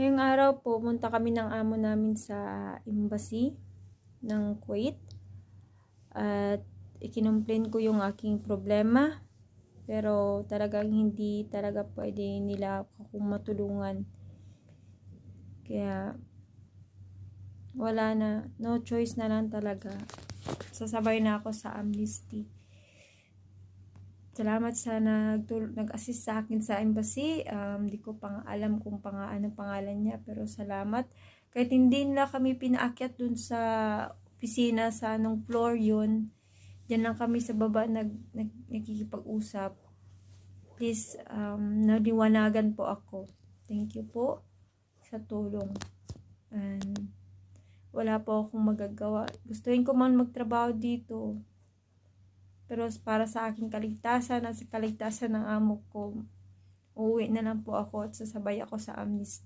Ngayong araw po, punta kami ng amo namin sa embassy ng Kuwait. At ikinomplain ko yung aking problema. Pero talagang hindi talaga pwede nila akong matulungan. Kaya wala na, no choice na lang talaga. Sasabay na ako sa amnesty. Salamat sa nag-assist sa akin sa embassy. Um, di ko pang alam kung pang anong pangalan niya, pero salamat. Kahit hindi nila kami pinaakyat dun sa opisina sa anong floor yun, Diyan lang kami sa baba nag, nag, nagkikipag-usap. Please, um, naliwanagan po ako. Thank you po sa tulong. And, wala po akong magagawa. Gustuin ko man magtrabaho dito. Pero para sa aking kaligtasan at sa kaligtasan ng amo ko, uuwi na lang po ako at sasabay ako sa amnesty.